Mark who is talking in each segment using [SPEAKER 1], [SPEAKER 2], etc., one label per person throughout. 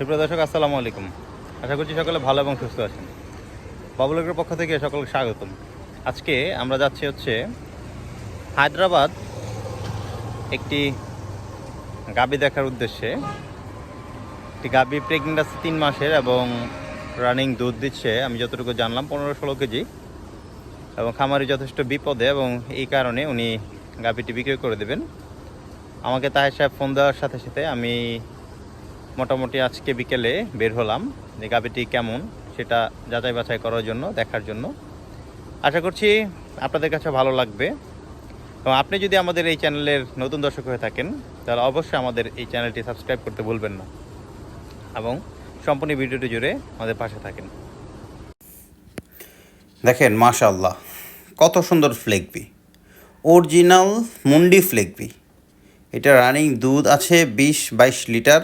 [SPEAKER 1] সুপ্রিয় দর্শক, আসসালামু আলাইকুম। আশা করছি সকলে ভালো এবং সুস্থ আছেন। বাবুলকের পক্ষ থেকে সকলকে স্বাগতম। আজকে আমরা যাচ্ছি হচ্ছে হায়দ্রাবাদ একটি গাবি দেখার উদ্দেশ্যে। একটি গাবি প্রেগনেন্ট আছে তিন মাসের এবং রানিং দুধ দিচ্ছে। আমি যতটুকু জানলাম, পনেরো ষোলো কেজি। এবং খামারি যথেষ্ট বিপদে এবং এই কারণে উনি গাবিটি বিক্রি করে দেবেন। আমাকে তাহের সাহেব ফোন দেওয়ার সাথে সাথে আমি মোটামুটি আজকে বিকেলে বের হলাম। যে গাবিটি কেমন, সেটা যাচাই বাছাই করার জন্য, দেখার জন্য। আশা করছি আপনাদের কাছে ভালো লাগবে। এবং আপনি যদি আমাদের এই চ্যানেলের নতুন দর্শক হয়ে থাকেন, তাহলে অবশ্যই আমাদের এই চ্যানেলটি সাবস্ক্রাইব করতে ভুলবেন না। এবং সম্পূর্ণ ভিডিওটি জুড়ে আমাদের পাশে থাকেন।
[SPEAKER 2] দেখেন মাশাল্লাহ কত সুন্দর ফ্লেগবি অরিজিনাল মুন্ডি ফ্লেগবি এটা রানিং দুধ আছে, বিশ বাইশ লিটার।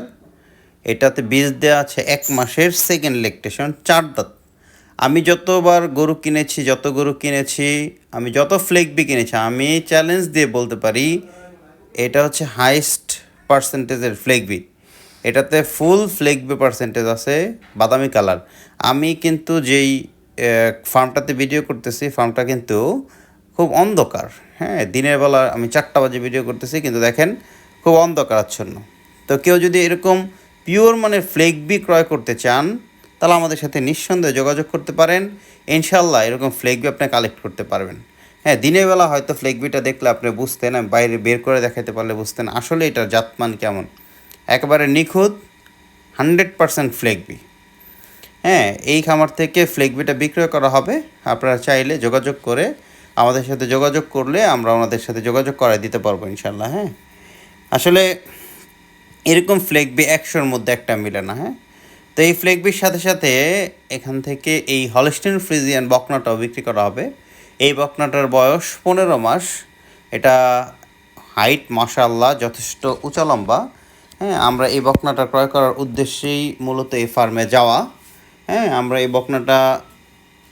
[SPEAKER 2] এটাতে বীজ দেওয়া আছে এক মাসের সেকেন্ড লেকটেশন চার দাঁত। আমি যতবার গরু কিনেছি, যত গরু কিনেছি, আমি যত ফ্লেগবি কিনেছি, আমি চ্যালেঞ্জ দিয়ে বলতে পারি, এটা হচ্ছে হাইস্ট পার্সেন্টেজের ফ্লেগবি এটাতে ফুল ফ্লেগবি পার্সেন্টেজ আছে, বাদামি কালার আমি কিন্তু যেই ফার্মটাতে ভিডিও করতেছি ফার্মটা কিন্তু খুব অন্ধকার। হ্যাঁ দিনের বেলা আমি চারটা বাজে ভিডিও করতেছি, কিন্তু দেখেন, খুব অন্ধকার আচ্ছন্ন তো কেউ যদি এরকম পিওর মানে ফ্লেগবি ক্রয় করতে চান, তাহলে আমাদের সাথে নিঃসন্দেহে যোগাযোগ করতে পারেন। ইনশাল্লাহ এরকম ফ্লেগবি আপনি কালেক্ট করতে পারবেন। হ্যাঁ দিনের বেলা হয়তো ফ্লেগবিটা দেখলে আপনি বুঝতেন বাইরে বের করে দেখাতে পারলে বুঝতেন আসলে এটার জাতমান কেমন। একেবারে নিখুঁত, হান্ড্রেড পারসেন্ট ফ্লেগবি হ্যাঁ এই খামার থেকে ফ্লেগবিটা বিক্রয় করা হবে। আপনারা চাইলে যোগাযোগ করে আমাদের সাথে যোগাযোগ করলে আমরা ওনাদের সাথে যোগাযোগ করাই দিতে পারব ইনশাল্লাহ হ্যাঁ। আসলে এরকম ফ্লেগবি একশোর মধ্যে একটা মিলে না হ্যাঁ? তো এই ফ্লেগবির সাথে সাথে এখান থেকে এই হলস্টিন ফ্রিজিয়ান বকনাটাও বিক্রি করা হবে। এই বকনাটার বয়স পনেরো মাস। এটা হাইট মাশাল্লাহ যথেষ্ট উঁচা লম্বা হ্যাঁ? আমরা এই বকনাটা ক্রয় করার উদ্দেশ্যেই মূলত এই ফার্মে যাওয়া হ্যাঁ? আমরা এই বকনাটা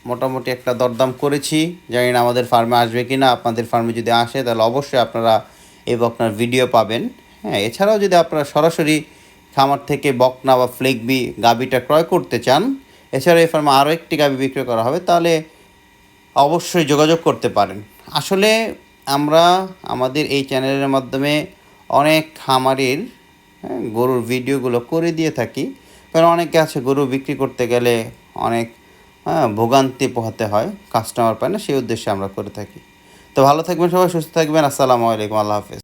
[SPEAKER 2] মোটামুটি একটা দরদাম করেছি। জানি না আমাদের ফার্মে আসবে কি না আপনাদের ফার্মে যদি আসে, তাহলে অবশ্যই আপনারা এই বকনার ভিডিও পাবেন। হ্যাঁ এছাড়াও যদি আপনারা সরাসরি খামার থেকে বকনা বা ফ্লেগবি গাবিটা ক্রয় করতে চান এছাড়া এই ফার্মে আরও একটি গাবি বিক্রয় করা হবে তাহলে অবশ্যই যোগাযোগ করতে পারেন। আসলে আমরা আমাদের এই চ্যানেলের মাধ্যমে অনেক খামারের হ্যাঁ, গরুর ভিডিওগুলো করে দিয়ে থাকি। কারণ অনেকে আছে গরু বিক্রি করতে গেলে অনেক হ্যাঁ ভোগান্তি পোহাতে হয় কাস্টমার পায় না সেই উদ্দেশ্যে আমরা করে থাকি। তো ভালো থাকবেন সবাই সুস্থ থাকবেন আসসালামু আলাইকুম আল্লাহ হাফেজ।